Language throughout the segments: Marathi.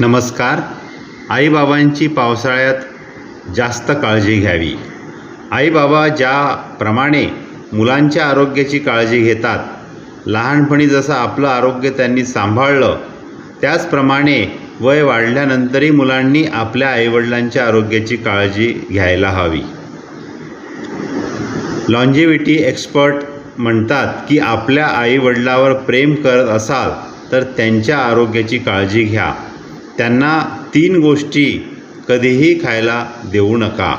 नमस्कार. आईबाबांची पावसाळ्यात जास्त काळजी घ्यावी. आईबाबा ज्याप्रमाणे मुलांच्या आरोग्याची काळजी घेतात लहानपणी जसं आपलं आरोग्य त्यांनी सांभाळलं त्याचप्रमाणे वय वाढल्यानंतरही मुलांनी आपल्या आईवडिलांच्या आरोग्याची काळजी घ्यायला हवी. लॉन्जिव्हिटी एक्सपर्ट म्हणतात की आपल्या आईवडिलावर प्रेम करत असाल तर त्यांच्या आरोग्याची काळजी घ्या. त्यांना तीन गोष्टी कधीही खायला देऊ नका.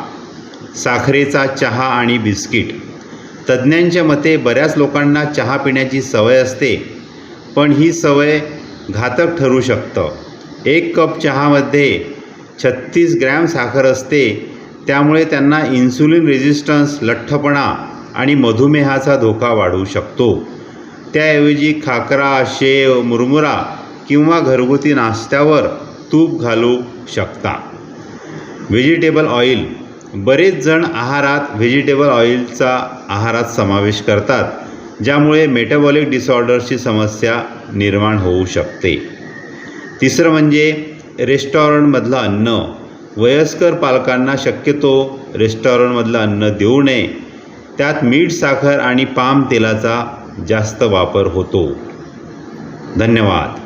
साखरेचा चहा आणि बिस्किट. तज्ज्ञांच्या मते बऱ्याच लोकांना चहा पिण्याची सवय असते पण ही सवय घातक ठरू शकतं. एक कप चहामध्ये छत्तीस ग्रॅम साखर असते त्यामुळे त्यांना इन्सुलिन रेझिस्टन्स लठ्ठपणा आणि मधुमेहाचा धोका वाढू शकतो. त्याऐवजी खाकरा शेव मुरमुरा किंवा घरगुती नाश्त्यावर तूप घालू शकता. व्हेजिटेबल ऑइल बरेच जण आहारात व्हेजिटेबल ऑइलचा आहारात समावेश करतात ज्यामुळे मेटाबॉलिक डिसऑर्डर्सची समस्या निर्माण होऊ शकते. तिसरं म्हणजे रेस्टॉरंटमधलं अन्न. वयस्कर पालकांना शक्यतो रेस्टॉरंटमधलं अन्न देऊ नये. त्यात मीठ साखर आणि पाम तेलाचा जास्त वापर होतो. धन्यवाद.